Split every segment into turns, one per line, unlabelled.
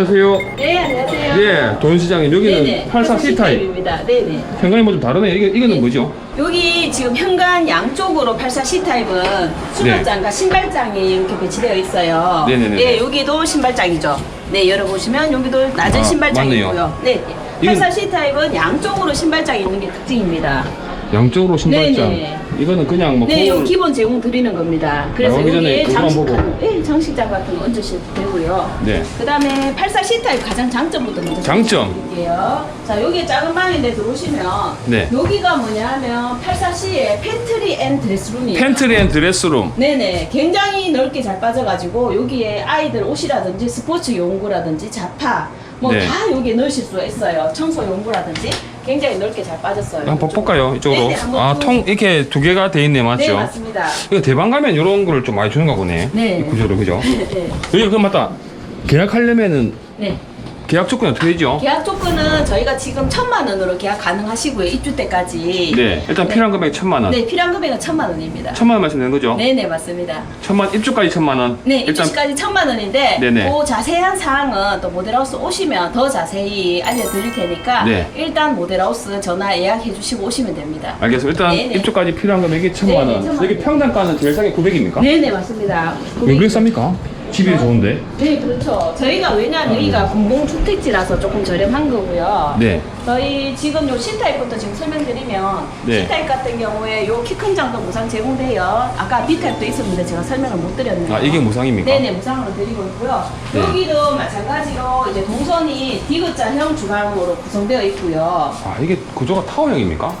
안녕하세요.
네, 안녕하세요.
예, 도현시장님 여기는
네네.
84 C 타입.
입니다 네네.
현관이 뭐 좀 다르네. 이게 이거는
네.
뭐죠?
여기 지금 현관 양쪽으로 84 C 타입은 수납장과 신발장이 이렇게 배치되어 있어요.
네네네네.
네, 여기도 신발장이죠. 네, 열어보시면 여기도 낮은
아,
신발장이고요.
맞네요.
네.
이건-
84 C 타입은 양쪽으로 신발장이 있는 게 특징입니다.
양쪽으로 신발장.
네네.
이거는 그냥 뭐
네, 요
거울-
기본 제공 드리는 겁니다. 그래서
나가기 전에
여기에
그거만
장식,
보고.
네, 장식장 같은 거 얹으셔도 되고요.
네.
그 다음에 84 C 타입 가장 장점부터 먼저
장점.
드릴게요. 자, 여기 작은 방인데 들어오시면
네.
여기가 뭐냐면 84C의 팬트리 앤 드레스룸이에요.
팬트리 앤 드레스룸.
네네 굉장히 넓게 잘 빠져가지고 여기에 아이들 옷이라든지 스포츠 용구라든지 자파 뭐
네.
다 여기에 넣으실 수가 있어요 청소 용구라든지 굉장히 넓게 잘 빠졌어요
한번 볼까요? 이쪽으로.
네네, 한번
아,
쭉.
통 이렇게 두 개가 돼 있네, 맞죠?
네 맞습니다
이거 대방 가면 이런 거를 좀 많이 주는가 보네.
네.
이 구조를 그죠?
네.
여기 그럼 맞다. 계약하려면은
네.
계약 조건이 어떻게 되죠?
계약 조건은 저희가 지금 천만 원으로 계약 가능하시고요 입주 때까지
네. 일단 필요한 금액 천만 원.
네 필요한 금액은 천만 원입니다
천만 원 말씀드린 거죠?
네네 맞습니다
천만 입주까지 천만 원.
네,
일단
입주시까지 천만 원인데
네네.
그 자세한 사항은 또 모델하우스 오시면 더 자세히 알려드릴 테니까
네.
일단 모델하우스 전화 예약해 주시고 오시면 됩니다.
알겠습니다. 일단
네네.
입주까지 필요한 금액이 천만 원.
천만
여기
원.
평당가는 제일 싸게 900입니까?
네네 맞습니다.
왜 그렇게 쌉니까? 집이 좋은데.
네 그렇죠. 저희가 왜냐면 여기가 공공주택지라서 조금 저렴한 거고요.
네.
저희 지금 요 C타입부터 지금 설명드리면
네.
C타입 같은 경우에 요 키 큰 장도 무상 제공돼요. 아까 B타입도 있었는데 제가 설명을 못 드렸는데.
아, 이게 무상입니까?
네네 무상으로 드리고 있고요.
네.
여기도 마찬가지로 이제 동선이 디귿자형 주방으로 구성되어 있고요.
아, 이게 구조가 타워형입니까?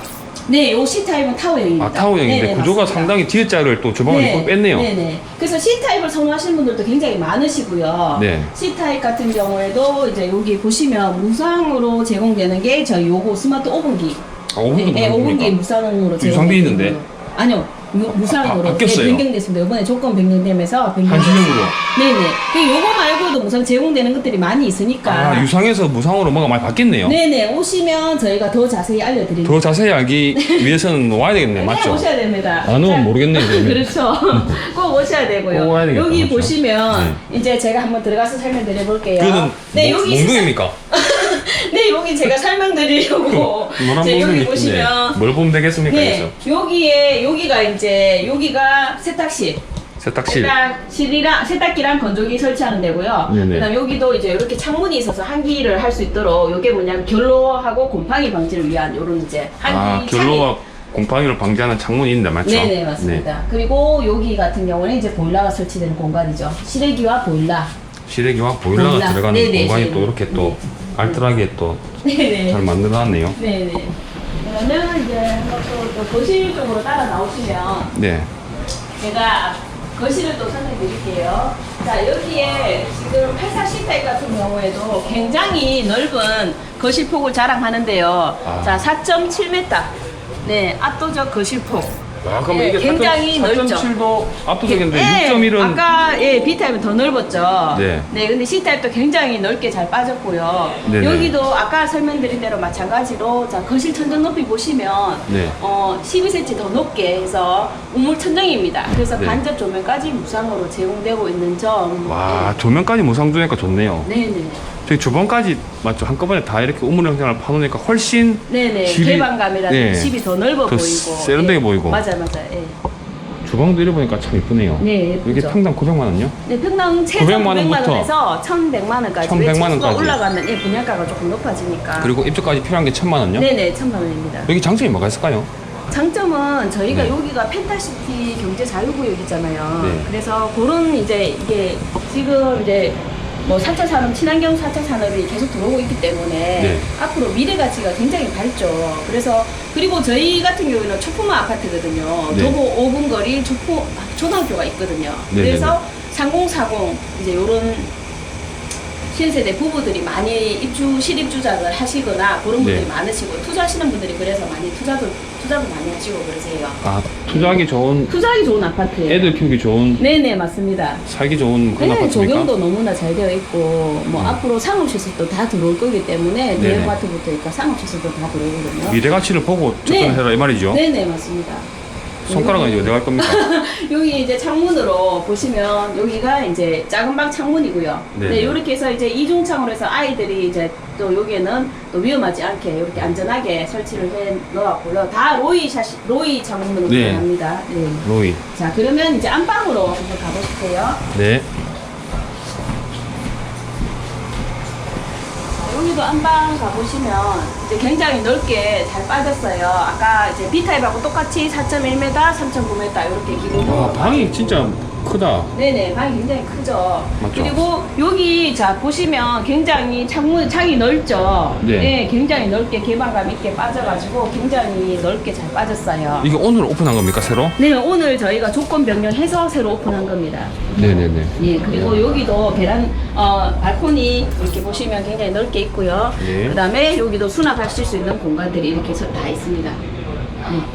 네, 요 C타입은 타워형입니다.
아, 타워형인데
네네,
구조가
맞습니다.
상당히 D자를 또 주방을
네,
네. 뺐네요.
네네. 그래서 C타입을 선호하시는 분들도 굉장히 많으시고요.
네.
C타입 같은 경우에도 이제 여기 보시면 무상으로 제공되는 게 저희 요거 스마트 오븐기.
아, 오븐도
네, 네, 오븐기
무상입니까?
무상으로 제공.
유상돼 있는데?
아니요. 무, 무상으로
바- 바뀌었어요?
네, 변경됐습니다. 이번에 조건 변경되면서 변경.
한시적으로.
네네. 그 요거 말고도 무상 제공되는 것들이 많이 있으니까.
아, 유상에서 무상으로 뭐가 많이 바뀌었네요.
네네. 오시면 저희가 더 자세히 알려드립니다.
더 자세히 알기 위해서는 와야 되겠네,
네,
맞죠?
오셔야 됩니다.
안 오면
자,
모르겠네요, 그러면.
그렇죠. 꼭 오셔야 되고요.
꼭 와야 되겠다,
여기
그렇죠.
보시면 이제 제가 한번 들어가서 설명드려 볼게요.
그거는
네,
뭐-
여기
몽둥입니까?
네, 여기 제가 설명드리려고.
노란
제
몽둥이
여기
있네.
보시면
뭘 보면 되겠습니까,
네,
여기서?
여기에 여기가 이제 여기가 세탁실.
세탁실.
세탁실이랑 세탁기랑 건조기 설치하는 데고요.
네네.
그다음 여기도 이제 이렇게 창문이 있어서 한기를 할 수 있도록 이게 뭐냐면 결로하고 곰팡이 방지를 위한 이런 이제 한기
아,
창이
결로와 곰팡이를 방지하는 창문이 있는데, 맞죠?
네네 맞습니다. 그리고 여기 같은 경우는 이제 보일러가 설치되는 공간이죠. 실외기와 보일러.
시래기와 보일러가
보일러.
들어가는
네네,
공간이
네네.
또 이렇게 또 알뜰하게 또잘
네네.
만들어놨네요.
네네. 그러면 이제 한번 또, 또 거실 쪽으로 따라 나오시면
네.
제가 거실을 또 설명드릴게요. 자 여기에 지금 84C 타입 같은 경우에도 굉장히 넓은 거실 폭을 자랑하는데요.
아.
자 4.7m. 네 압도적 거실폭.
아, 그럼
네,
이게
굉장히 넓죠.
4.7도 압도적인데
예,
6.1은
아까 예, B타입은 더 넓었죠.
네.
근데 C타입도 굉장히 넓게 잘 빠졌고요.
네네.
여기도 아까 설명드린 대로 마찬가지로 자, 거실 천정 높이 보시면
네.
어, 12cm 더 높게 해서 우물 천정입니다. 그래서
네.
간접 조명까지 무상으로 제공되고 있는 점.
와 조명까지 무상 주니까 좋네요.
네, 네.
저희 주방까지 맞죠? 한꺼번에 다 이렇게 우물 형상을 파놓으니까 훨씬
네, 네.
집이-
개방감이라든지
네.
집이 더 넓어
더
보이고.
세련되게
예.
보이고.
맞아요, 맞아요. 예.
주방도 이래 보니까 참 이쁘네요.
네, 예쁘죠.
이게 평당 900만 원요?
네, 평당 최저
900만
900만,
원부터
원에서 1,100만 원까지.
1100만
왜 층수가
원까지.
올라가면 예, 분양가가 조금 높아지니까.
그리고 입주까지 필요한 게 1000만 원요?
네네, 1,000만 원입니다.
여기 장점이 뭐가 있을까요?
장점은 저희가
네.
여기가 펜타시티 경제 자유구역이잖아요.
네.
그래서 그런 이제 이게 지금 이제 뭐 4차 산업, 친환경 4차 산업이 계속 들어오고 있기 때문에
네.
앞으로 미래 가치가 굉장히 밝죠. 그래서 그리고 저희 같은 경우에는 초품화 아파트거든요.
네.
도보 5분 거리 초포 초등학교가 있거든요.
네네네.
그래서 3040 이제 요런 신세대 부부들이 많이 입주 실입주작을 하시거나 그런 분들이
네.
많으시고 투자하시는 분들이 그래서 많이 투자도 투자도 많이 하시고 그러세요.
아 투자하기 좋은
투자하기 좋은 아파트예요.
애들 키우기 좋은
네네 맞습니다.
살기 좋은 그런
네,
아파트입니까?
조경도 너무나 잘 되어 있고 뭐
음.
앞으로 상업시설도 다 들어올 거기 때문에
네네.
대형마트부터 있까 상업시설도 다 들어오거든요.
미래 가치를 보고 접근해라 이 말이죠.
네네 맞습니다.
손가락은 이제 어디 갈 겁니까?
여기 이제 창문으로 보시면 여기가 이제 작은 방 창문이고요.
네.
네. 이렇게 해서 이제 이중창으로 해서 아이들이 이제 또 여기에는 또 위험하지 않게 이렇게 안전하게 설치를 해 놓았고요. 다 로이 샷 로이 창문으로
네.
들어갑니다. 네.
로이.
자 그러면 이제 안방으로 한번 가보실게요.
네.
여기도 안방 가보시면 이제 굉장히 넓게 잘 빠졌어요. 아까 이제 B타입하고 똑같이 4.1m, 3.9m 이렇게 기본으로.
와, 방이 진짜 크다.
네네 방이 굉장히 크죠.
맞죠?
그리고 여기 자 보시면 굉장히 창문 창이 넓죠.
네.
굉장히 넓게 개방감 있게 빠져가지고 굉장히 넓게 잘 빠졌어요.
이게 오늘 오픈한 겁니까, 새로?
네 오늘 저희가 조건 변경해서 새로 오픈한 겁니다.
네네네.
예 그리고 여기도 베란 어 발코니 이렇게 보시면 굉장히 넓게 있고요.
네.
그다음에 여기도 수납하실 수 있는 공간들이 이렇게 서- 다 있습니다.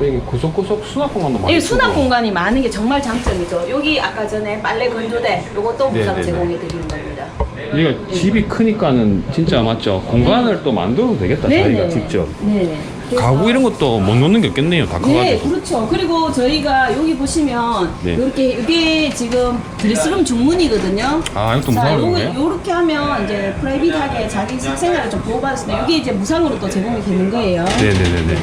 이게 구석구석 수납 공간도 많이
이 수납
쓰고.
공간이 많은 게 정말 장점이죠. 여기 아까 전에 빨래 건조대 요것도
네,
무상
네, 네.
제공해 드리는 겁니다.
이거 집이 크니까는 진짜 맞죠. 공간을 또 만들어도 되겠다, 자기가 직접.
네네. 그래서-
가구 이런 것도 못 놓는 게 없겠네요, 다
네,
커가지고.
그렇죠. 그리고 저희가 여기 보시면
네.
이렇게 이게 지금 드레스룸 중문이거든요.
아, 이것도
자,
무상으로
요거
그래요?
요렇게 하면 이제 프라이빗하게 자기 사생활을 좀 보호받을 수 있는 이게 이제 무상으로 또 제공이 되는 거예요.
네네네네.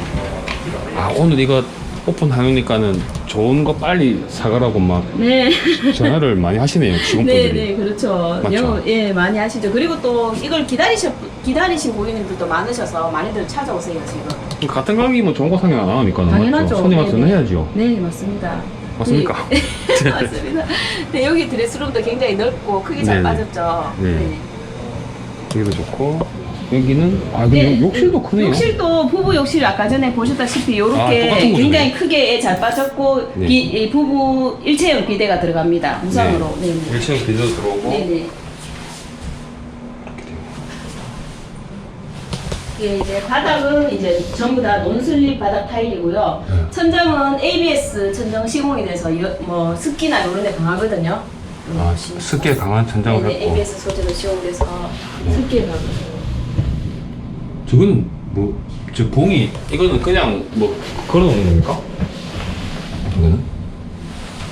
아, 오늘 이거 오픈하니까는 좋은 거 빨리 사가라고 막
네.
전화를 많이 하시네요,
네,
직원분들이.
네, 그렇죠.
맞죠?
영업, 예, 많이 하시죠. 그리고 또 이걸 기다리셔, 기다리신 고객님들도 많으셔서 많이들 찾아오세요, 지금.
같은 가격이면 좋은 거 상관 안 하니까.
당연하죠.
맞죠? 손님
네, 네.
해야죠.
네, 맞습니다.
맞습니까?
네, 맞습니다. 네, 여기 드레스룸도 굉장히 넓고 크게 잘
네네.
빠졌죠.
네. 여기도 좋고. 여기는, 아, 근데
네.
욕실도 크네요.
욕실도 부부 욕실 아까 전에 보셨다시피
아,
이렇게
거죠.
굉장히 크게 잘 빠졌고
네.
비- 이 부부 일체형 비대가 들어갑니다. 무상으로. 네. 네.
1층 비도 들어오고.
네네. 이게 이제 바닥은 이제 전부 다 논슬립 바닥 타일이고요.
네.
천장은 ABS 천장 시공이 돼서 여- 뭐 습기나 이런 데 강하거든요.
아, 습기에 강한 천장을
네네,
했고.
ABS 소재로 시공돼서
네.
습기에 강해요.
저거는 뭐, 저 봉이, 이거는 그냥 뭐, 걸어놓는 겁니까? 이거는?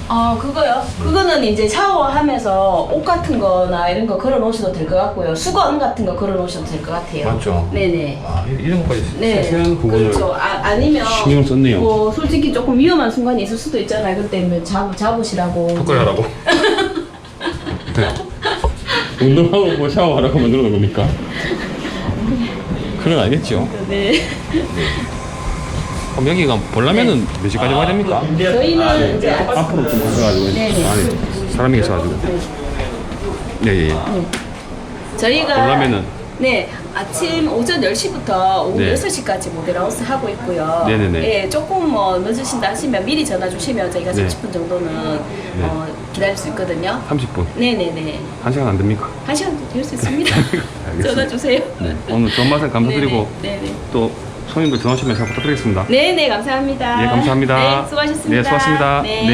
아 그거요? 그거는 이제 샤워하면서 옷 같은 거나 이런 거 걸어 놓으셔도 될 것 같고요. 수건 같은 거 걸어 놓으셔도 될 것 같아요.
맞죠?
네네.
아, 이- 이런 것까지
네.
세세한 부분을.
그렇죠. 아, 아니면
신경을 썼네요.
뭐 솔직히 조금 위험한 순간이 있을 수도 있잖아요. 그때 뭐 잡, 잡으시라고.
하라고. 네. 운동하고 뭐 샤워하라고 만들어 놓은 겁니까? 그건 알겠죠.
네.
그럼 여기가 보려면은 몇 시까지 와야 됩니까?
저희는 이제 아침
앞으로 좀 가셔가지고
네네.
안에 사람이 계셔가지고 네, 예, 예.
저희가
보려면은
네 아침 오전 10시부터 오후
네.
6시까지 모델하우스 하고 있고요.
네네네.
예, 조금 뭐 늦으신다 하시면 미리 전화 주시면 저희가
네.
30분 정도는 어, 기다릴 수 있거든요.
30분
네네네.
한 시간 안 됩니까?
한 시간 될수 있습니다.
알겠습니다.
전화 주세요.
네. 오늘 좋은 말씀 감사드리고
네네.
또 손님들 전화주시면 잘 부탁드리겠습니다.
네네 감사합니다.
예, 감사합니다.
네, 수고하셨습니다.
네, 수고하셨습니다. 네.